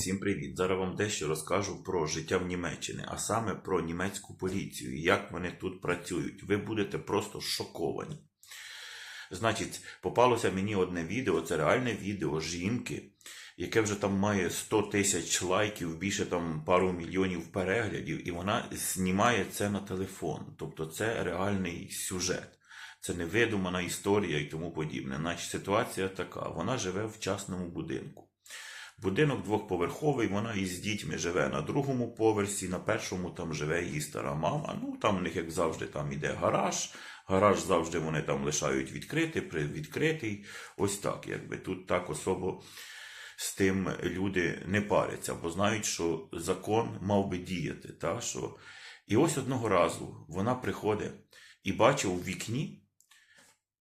всім привіт! Зараз вам дещо розкажу про життя в Німеччині, а саме про німецьку поліцію і як вони тут працюють. Ви будете просто шоковані. Значить, попалося мені одне відео, це реальне відео жінки, яке вже там має 100 тисяч лайків, більше там пару мільйонів переглядів, і вона знімає це на телефон. Тобто це реальний сюжет. Це не видумана історія і тому подібне. Значить, ситуація така: вона живе в частному будинку. Будинок двохповерховий, вона із дітьми живе на другому поверсі, на першому там живе її стара мама. Ну там у них, як завжди, там іде гараж. Гараж завжди вони там лишають відкритий, відкритий. Ось так, якби тут так особо з тим люди не паряться, бо знають, що закон мав би діяти. Та, що... І ось одного разу вона приходить і бачить у вікні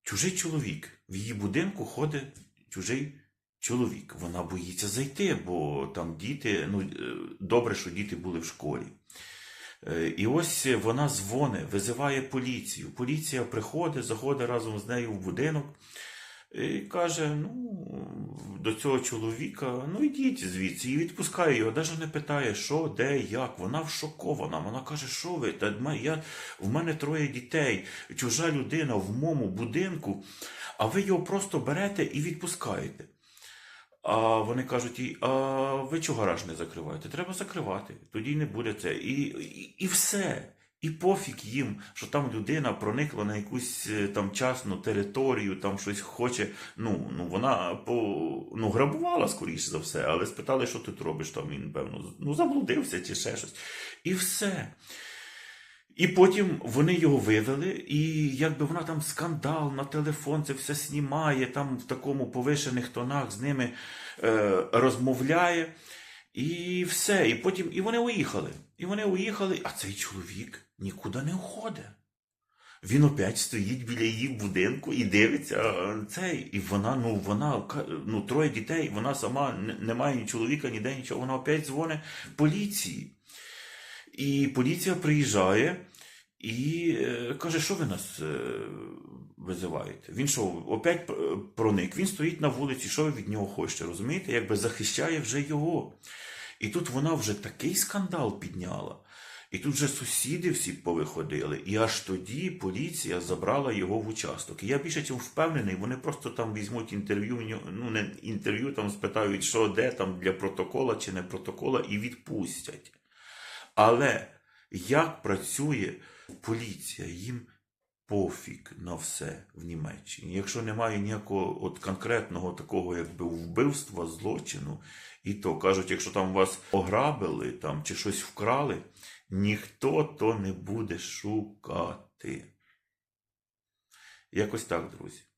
чужий чоловік. В її будинку ходить чужий чоловік. Вона боїться зайти, бо там діти, ну е, добре, що діти були в школі. Е, І ось вона дзвонить, визиває поліцію. Поліція приходить, заходить разом з нею в будинок і каже: ну, до цього чоловіка, ну йдіть звідси, і відпускає його, навіть не питає, що, де, як. Вона вшокована. Вона каже, що ви? Та я, в мене троє дітей, чужа людина в моєму будинку, а ви його просто берете і відпускаєте. А вони кажуть їй, а ви чого гараж не закриваєте? Треба закривати, тоді не буде це. І, і, і все. І пофіг їм, що там людина проникла на якусь е, там частну територію, там щось хоче. Ну, ну вона по ну, грабувала, скоріше за все, але спитали, що ти робиш, там він, певно, ну, заблудився чи ще щось. І все. І потім вони його вивели, і якби вона там скандал на телефон, це все знімає, там в такому повишених тонах з ними е, розмовляє. І все. І потім і вони уїхали. І вони уїхали, а цей чоловік нікуди не уходить. Він опять стоїть біля її будинку і дивиться цей. І вона, ну вона ну, троє дітей, вона сама не, має ні чоловіка, ніде нічого. Вона опять дзвонить поліції. І поліція приїжджає і е, каже, що ви нас е, визиваєте? Він що, опять проник? Він стоїть на вулиці, що ви від нього хочете, розумієте? Якби захищає вже його. І тут вона вже такий скандал підняла. І тут вже сусіди всі повиходили, і аж тоді поліція забрала його в участок. І я більше чим впевнений, вони просто там візьмуть інтерв'ю, ну не інтерв'ю, там спитають, що де там для протокола чи не протокола, і відпустять. Але як працює поліція? Їм пофіг на все в Німеччині. Якщо немає ніякого от конкретного такого якби вбивства, злочину, і то кажуть, якщо там вас ограбили там, чи щось вкрали, ніхто то не буде шукати. Якось так, друзі.